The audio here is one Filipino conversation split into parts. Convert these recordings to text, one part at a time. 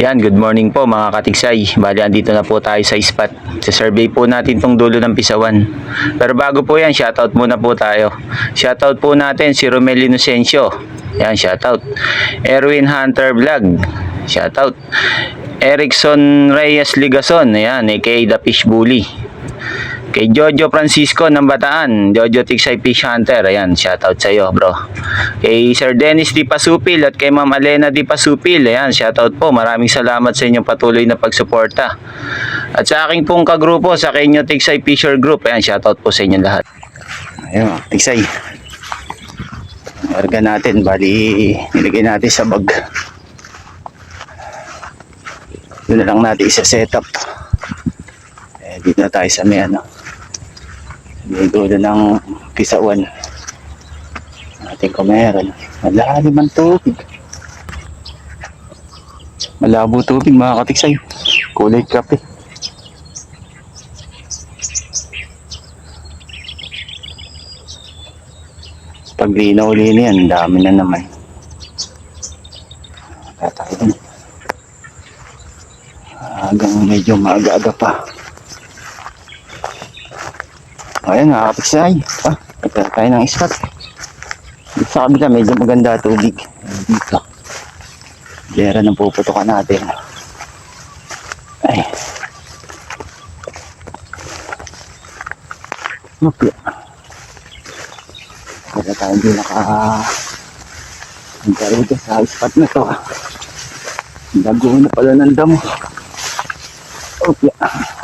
Yan, good morning po mga katiksay. Bali, andito na po tayo sa spot. Sa survey po natin tong dulo ng Pisawan. Pero bago po yan, shoutout muna po tayo. Shoutout po natin si Romel Inocencio. Yan, shoutout. Erwin Hunter Vlog. Shoutout. Erickson Reyes Ligason. Ayan, aka The Fish Bully. Kay Jojo Francisco ng Bataan, Jojo Tiksay Fish Hunter, ayan, shoutout sa iyo, bro. Kay Sir Dennis Di Pasupil at kay Ma'am Alena Di Pasupil, ayan, shoutout po. Maraming salamat sa inyong patuloy na pagsuporta. At sa aking pong kagrupo, sa Kenyo Tiksay Fisher Group, ayan, shoutout po sa inyo lahat. Ayun, Tiksay. Orga natin, bali, nilagay natin sa bag. Doon na lang natin isa setup. Eh, dito na tayo sa may ano. Dulo ng pisawan. Natin kung meron. Malalim ang tubig. Malabo tubig mga katiksay. Kulay kape. Pag linaw-lini yan, dami na naman. Tatay dun. Hanggang medyo maaga-aga pa. Ayan, nakakapiksay. Ah, ito tayo ng spot. Dito sa kabila, medyo maganda tubig. Dito. Dera nang puputokan natin. Ay. Okay. Kaya tayo hindi naka... Ang dito sa spot na to. Lago na pala ng damo. Okay. Ah,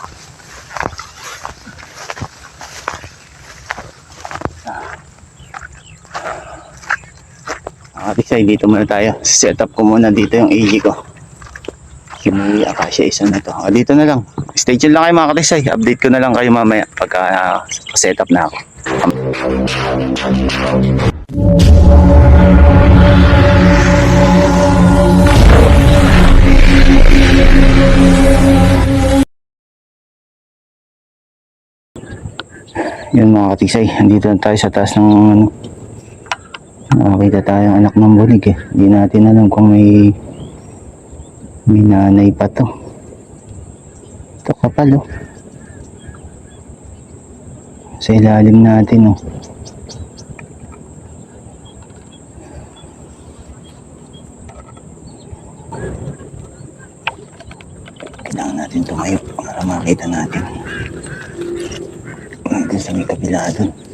Pisay, dito muna tayo. Set up ko muna dito yung AG ko. Yung Acacia isa na to. Ah, dito na lang. Stay tuned lang kayo mga katisay. Update ko na lang kayo mamaya pagka uh, set up na ako. Yun mga katisay. Andito na tayo sa taas ng ano, Nakakita tayong anak ng bulig eh. Hindi natin alam kung may may nanay pa to. Ito kapal oh. Sa ilalim natin oh. Kailangan natin tumayo para makita natin. Ito sa may kabila dun.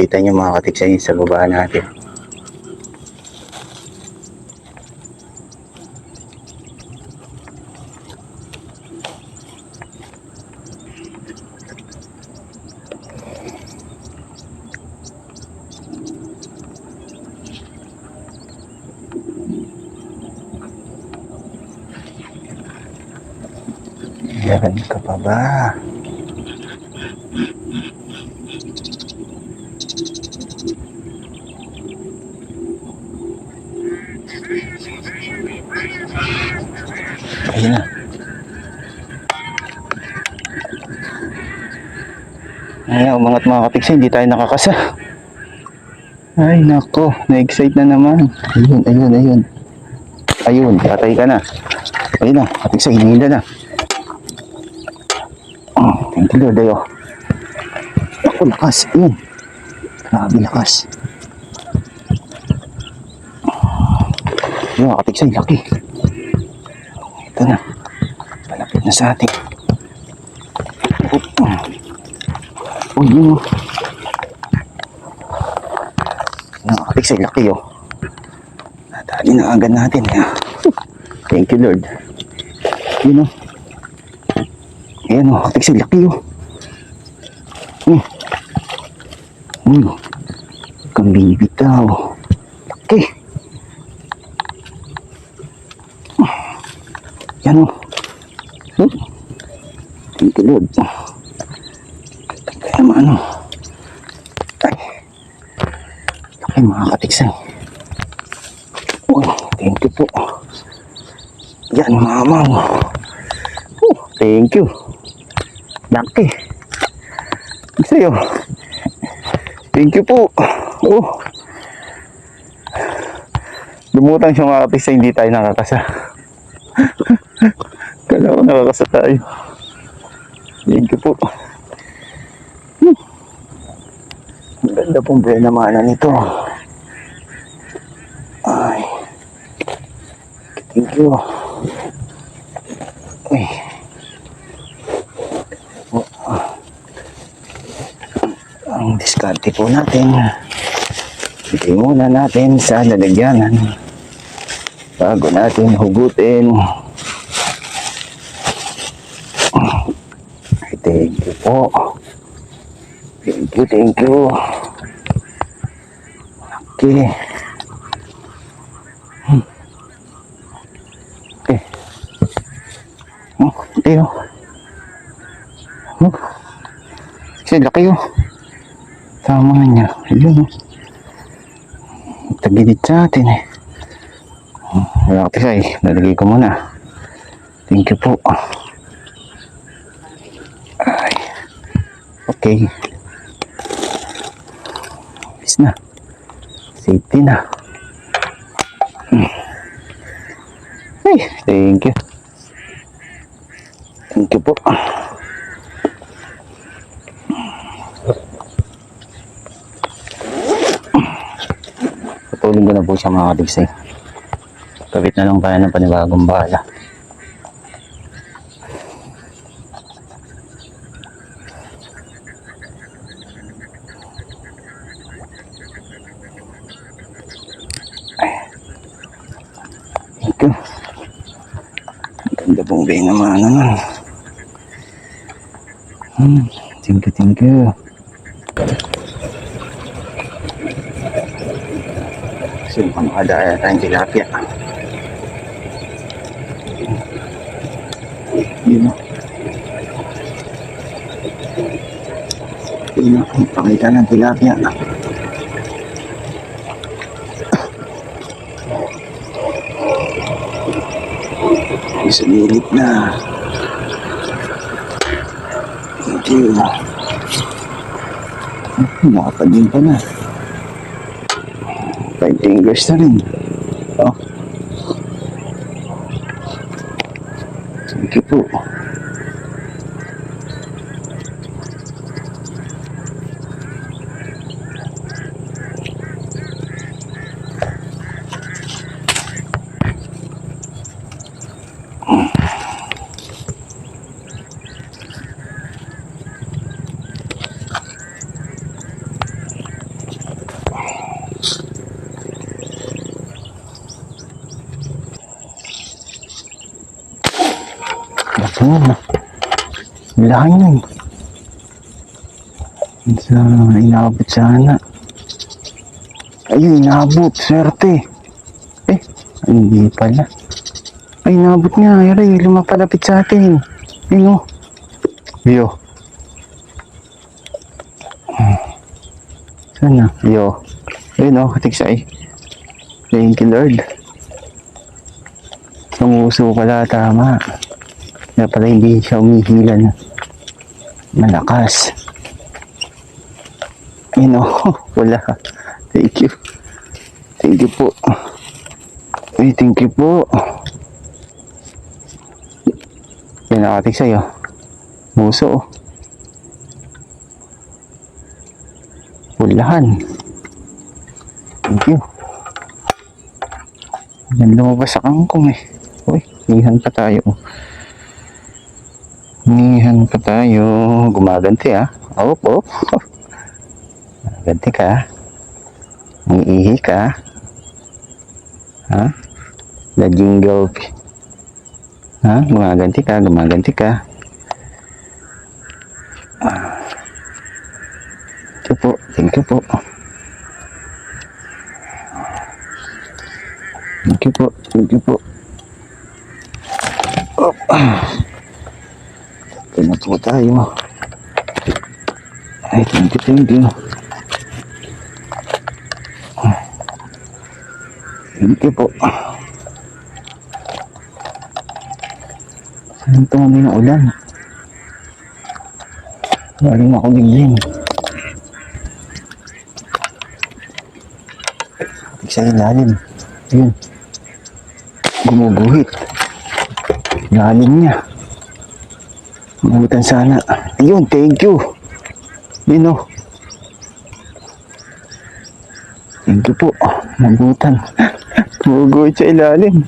Kita niyo mga katiksa yun sa baba natin. Meron ka pa? Umangat mga katiksa, hindi tayo nakakasa. Ay, nako, na-excite na naman. Ayun, ayun, ayun. Ayun, patay ka na. Ayun na, katiksa, hinihila na. Oh, thank you Lord, ayo. Ako, lakas. Ayun. Grabe lakas. Ayun, katiksay, laki. Ito na. Palapit na sa atin. Oh. Uy, yun. oh. Ayun, katiksay, laki oh. Nadali na agad natin. Ayan. Thank you Lord. Yun oh. Ayan o, katik sa laki o. Hmm. Hmm. Kang bibitaw. Laki. Yan o. Hmm. Thank you Lord. Maano. Ay. Mga katiksay. Uy, thank you po. Yan, mamaw. Oh, thank you. Laki. Sa'yo. Thank you po. Oh. Lumutang siya mga katiksay, hindi tayo nakakasa. Kala ko nakakasa tayo. Thank you po. Hmm. Ang ganda pong benamana nito. Ay. Thank you. Ay. Oh. Ang diskarte po natin. Bigay muna natin sa lalagyanan. Bago natin hugutin. Thank you po. Thank you, thank you. Okay. Hmm. Okay. Oh, tayo. Oh. Kasi laki oh. Tama niya. Ayun oh. Tagilid sa atin eh. Oh, Wala ka tisay. Lalagay ko muna. Thank you po. Ay. Okay. Peace na. Safety na. Hmm. Ay, thank you. Thank you po. Patuloy ko na po siya mga katigsay. Kapit na lang tayo ng panibagong bala. Thank you. Ang bay naman naman. Hmm, thank you, thank you. Mukhang makadaya tayong tilapia. Yun o. Yun o, pakita ng tilapia. Isumilip na. Thank you. Nakapadin pa na. Five fingers na rin. Oh. Thank you po. Ito na. Lahan yun. Sa inabot sana. Ayun, inabot. Swerte. Eh, ay, hindi pala. Ay, inabot nga. Yari, lumapalapit sa atin. Ayun o. Yo. Sana? Yo. Ayun o, katiksay. Thank you, Lord. Tumuso pala, tama. Kaya pala hindi siya umihila na malakas. Yun o, wala. Thank you. Thank you po. Ay, thank you po. Yan nakatik sa'yo. Muso. Pulahan. Thank you. Yan lumabas sa kangkong eh. Uy, nihan pa tayo. Nihan pa tayo. Gumaganti ah. Op, op. Ganti ka. Umiihi ka. Ha? The jingle. Ha? Gumaganti ka, gumaganti ka. You po. Thank you po. Thank you po. Thank you po. Tayo. Ay, thank you, thank you. Thank you po. Saan tumami ng ulan? Galing ako bigyan. Sa ilalim. Yun. Gumuguhit. Lalim niya. Mabutan sana. Ayun, thank you. Yun o. Thank you po. Mabutan. Gumuguhit sa ilalim.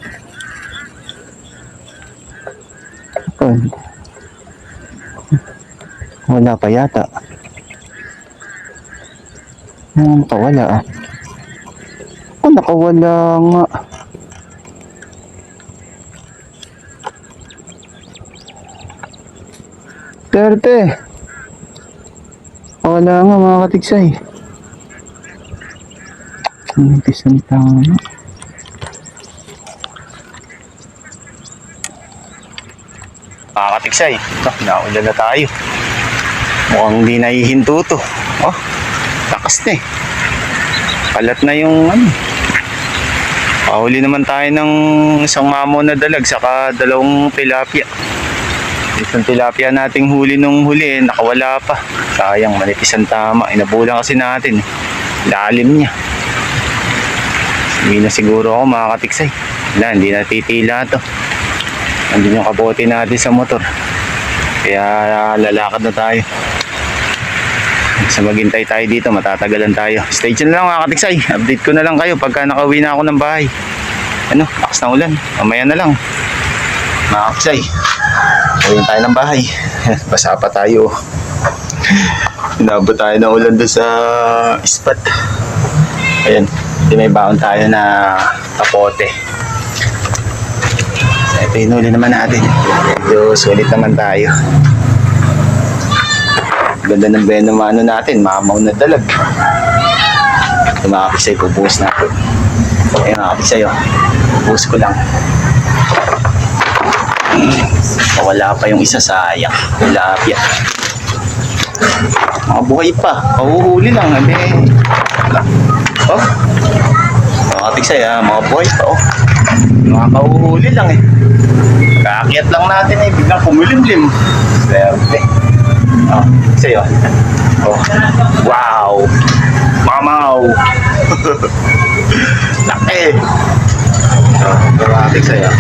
Ayun. Wala pa yata. Ano pa wala ah. Oh, nakawala nga. Terte. Wala nga mga katiksay. Nipis ang tama. Mga katiksay, ah, naulan na tayo. Mukhang di nahihinto to. Oh, lakas na eh. Kalat na yung ano. Pahuli naman tayo ng isang mamo na dalag saka dalawang tilapia. Itong tilapia nating huli nung huli, nakawala pa. Sayang, manipis ang tama. Inabulan kasi natin. Lalim niya. Hindi na siguro ako mga katiksay. Wala, hindi na titila to. Andun yung kabote natin sa motor. Kaya lalakad na tayo. Sa maghintay tayo dito, matatagalan tayo. Stay tuned lang mga. Update ko na lang kayo pagka nakauwi na ako ng bahay. Ano, lakas ng ulan. Mamaya na lang. Mga katiksay, na tayo ng bahay. Basa pa tayo. Inabot tayo ng ulan doon sa spot. Ayan, hindi may baon tayo na kapote. Ito hinuli naman natin. Medyo sulit naman tayo. Ganda ng venom ano natin, mamaw na dalag. Tumakapit sa'yo, pupuhos natin. Ayun, nakapit sa'yo. Pupuhos ko lang. Wala pa yung isa sayang. Tilapia. Mga buhay pa. Pahuhuli lang. Abi. Wala. Oh. Nakapit sa'yo, ah. mga buhay pa. Oh. Mga kahuhuli lang eh. Kaakyat lang natin eh, biglang kumilimlim. Swerte. Oh, sa'yo. Oh. Wow! Mamaw! Laki! Oh, grabe sa'yo.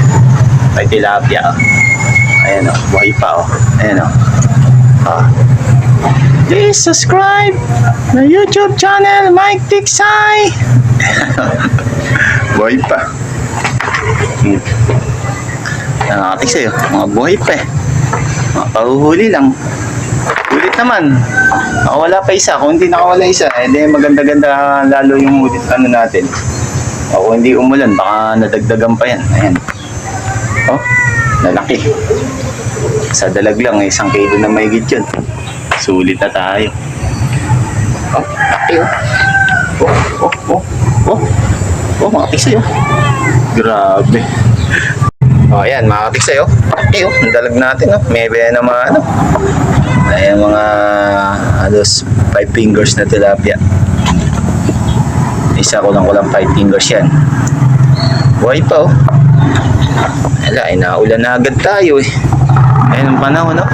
May tilapia. Oh. Ayan oh, buhay pa oh. Ayan oh. Oh. Please subscribe my YouTube channel, Mike Tiksay! buhay pa. Hmm. Nakakatik sa'yo, mga buhay pa eh. Mga pahuhuli lang. Ulit naman. Nakawala pa isa. Kung hindi nakawala isa, eh di maganda-ganda lalo yung ulit ano natin. O kung hindi umulan, baka nadagdagan pa yan. Ayan. Oh, lalaki. Sa dalag lang, eh, isang kilo na may yun. Sulit na tayo. Oh, laki oh. Oh, oh, oh, oh. Oh, mga sa'yo. Grabe. O, oh, ayan, mga katik sa'yo. Eh, oh, dalag natin, oh. May na mga, ano. Ayan, mga, halos, five fingers na tilapia. Isa ko lang ko lang five fingers yan. Buhay pa, oh. Wala, ay naulan na agad tayo, eh. Ayan ang panahon, no?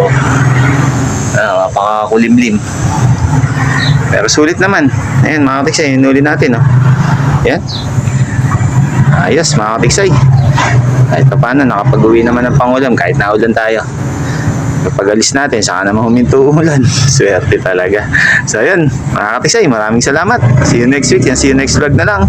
Oh. Ah, mapakakulimlim. Pero sulit naman. Ayan, mga katik sa'yo, hinuli natin, oh. Yan. Ayos, mga kapiksay. Kahit pa paano, nakapag-uwi naman ng pangulam kahit naulan tayo. Kapag alis natin, saka naman huminto umulan. Swerte talaga. So, yun, mga kapiksay, maraming salamat. See you next week. Yan, see you next vlog na lang.